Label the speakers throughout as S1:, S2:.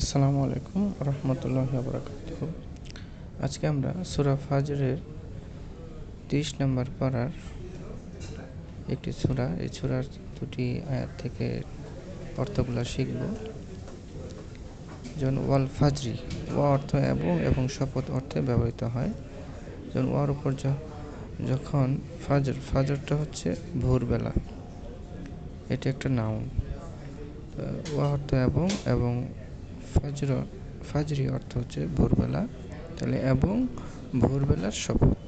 S1: আসসালামু আলাইকুম রহমতুল্লাহ বরাকাত আজকে আমরা সুরা ফাজরের তিরিশ নম্বর পাড়ার একটি সুরা, এই সুরার দুটি আয়াত থেকে অর্থগুলো শিখব। যেমন ওয়াল ফাজরি, ওয়া অর্থ এবং এবং শপথ অর্থে ব্যবহৃত হয়। যেমন ওয়ার উপর যখন ফাজর, ফাজরটা হচ্ছে ভোরবেলা। এটি একটা নাউন ওয়া অর্থ এবং এবং ফাজর, ফাজরি অর্থ হচ্ছে ভোরবেলা, তাহলে এবং ভোরবেলার শপথ।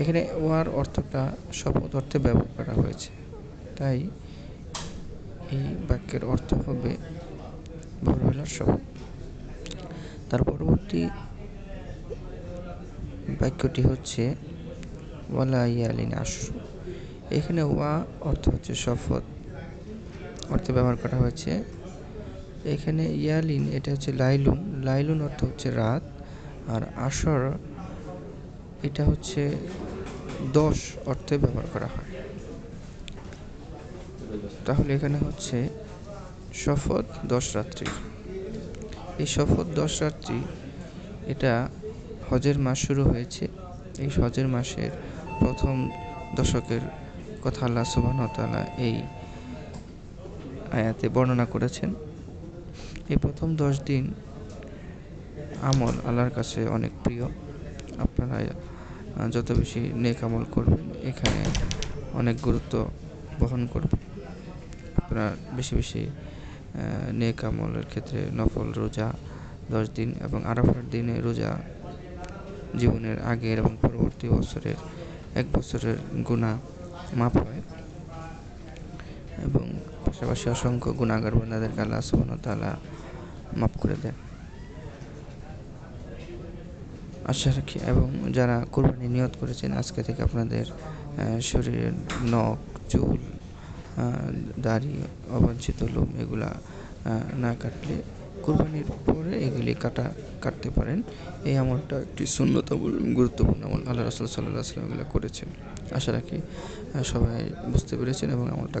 S1: এখানে ওয়ার অর্থটা, শপথ অর্থে ব্যবহার করা হয়েছে। তাই এই বাক্যের অর্থ হবে ভোরবেলার শপথ। তার পরবর্তী বাক্যটি হচ্ছে ওয়ালা ইয়ালিন আশু এখানে ওয়া অর্থ হচ্ছে শপথ। অর্থে ব্যবহার করা হয়েছে এখানে ইয়ালিন, এটা হচ্ছে লাইলুন। লাইলুন অর্থ হচ্ছে রাত। আর আসর, এটা হচ্ছে দশ অর্থে ব্যবহার করা হয়। তাহলে এখানে হচ্ছে শপথ দশ রাত্রি। এই শপথ দশ রাত্রি, এটা হজের মাস শুরু হয়েছে। এই হজের মাসের প্রথম দশকের কথা আল্লাহ সুবাহ এই আয়াতে বর্ণনা করেছেন। এই প্রথম দশ দিন আমল আল্লাহর কাছে অনেক প্রিয়। আপনারা যত বেশি নেক আমল করবেন, এখানে অনেক গুরুত্ব বহন করবে। আপনারা বেশি বেশি নেক আমলের ক্ষেত্রে নফল রোজা দশ দিন এবং আরাফার দিনে রোজা জীবনের আগের এবং পরবর্তী বছরের এক বছরের গুণা মাপ হয়। এবং পাশাপাশি অসংখ্য গুণাগার বন্ধাদেরকে আল্লাহ সুবহান তালা মাফ করে দেন। আশা রাখি এবং যারা কোরবানি নিয়ত করেছেন, আজকে থেকে আপনাদের শরীরের নখ, চুল দাড়ি, অবাঞ্ছিত লোম এগুলা না কাটলে কোরবানির পরে এগুলি কাটা, কাটতে পারেন। এই আমলটা একটি শূন্যত গুরুত্বপূর্ণ আমল। আল্লাহ রসুল সাল্লাহ আসলাম এগুলো করেছেন। আশা রাখি সবাই বুঝতে পেরেছেন এবং আমলটা